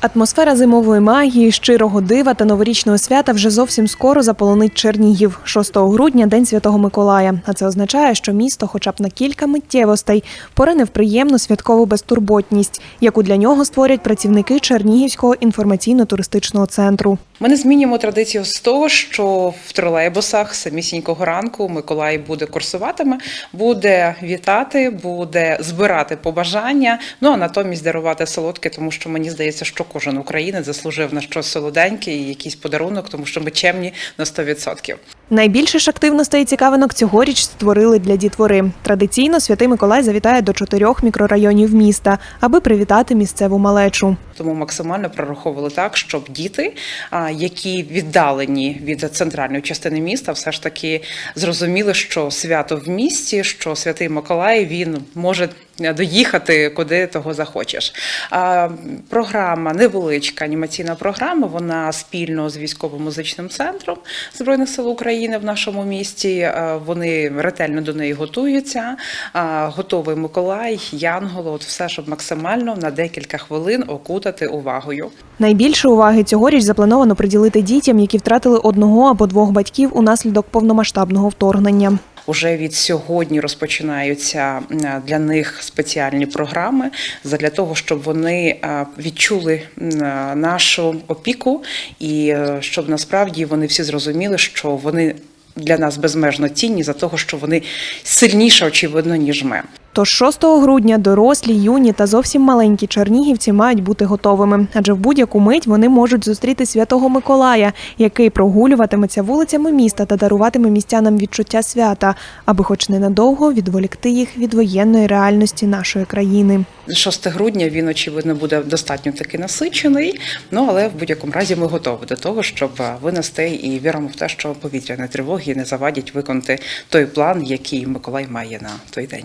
Атмосфера зимової магії, щирого дива та новорічного свята вже зовсім скоро заполонить Чернігів. 6 грудня День Святого Миколая. А це означає, що місто, хоча б на кілька миттєвостей, порине в приємну святкову безтурботність, яку для нього створять працівники Чернігівського інформаційно-туристичного центру. Ми не змінюємо традицію з того, що в тролейбусах самісінького ранку Миколай буде курсуватиме, буде вітати, буде збирати побажання. Ну а натомість дарувати солодке, тому що мені здається, що кожен українець заслужив на щось солоденьке і якийсь подарунок, тому що ми чемні на 100%. Найбільше ж активностей і цікавинок цьогоріч створили для дітвори. Традиційно святий Миколай завітає до чотирьох мікрорайонів міста, аби привітати місцеву малечу. Тому максимально прораховували так, щоб діти, які віддалені від центральної частини міста, все ж таки зрозуміли, що свято в місті, що святий Миколай він може доїхати куди того захочеш. Програма невеличка анімаційна програма. Вона спільно з військово-музичним центром збройних сил України в нашому місті. Вони ретельно до неї готуються. Готовий Миколай, Янголо, от все, щоб максимально на декілька хвилин окутати увагою. Найбільше уваги цьогоріч заплановано приділити дітям, які втратили одного або двох батьків унаслідок повномасштабного вторгнення. Уже від сьогодні розпочинаються для них спеціальні програми для того, щоб вони е, відчули нашу опіку, і е, щоб насправді вони всі зрозуміли, що вони для нас безмежно цінні за того, що вони сильніше, очевидно, ніж ми. Тож 6 грудня дорослі, юні та зовсім маленькі чернігівці мають бути готовими, адже в будь-яку мить вони можуть зустріти святого Миколая, який прогулюватиметься вулицями міста та даруватиме містянам відчуття свята, аби хоч ненадовго відволікти їх від воєнної реальності нашої країни. 6 грудня він очевидно буде достатньо таки насичений. Ну але в будь-якому разі ми готові до того, щоб е, винести і віримо в те, що повітряні тривоги не завадять виконати той план, який Миколай має на той день.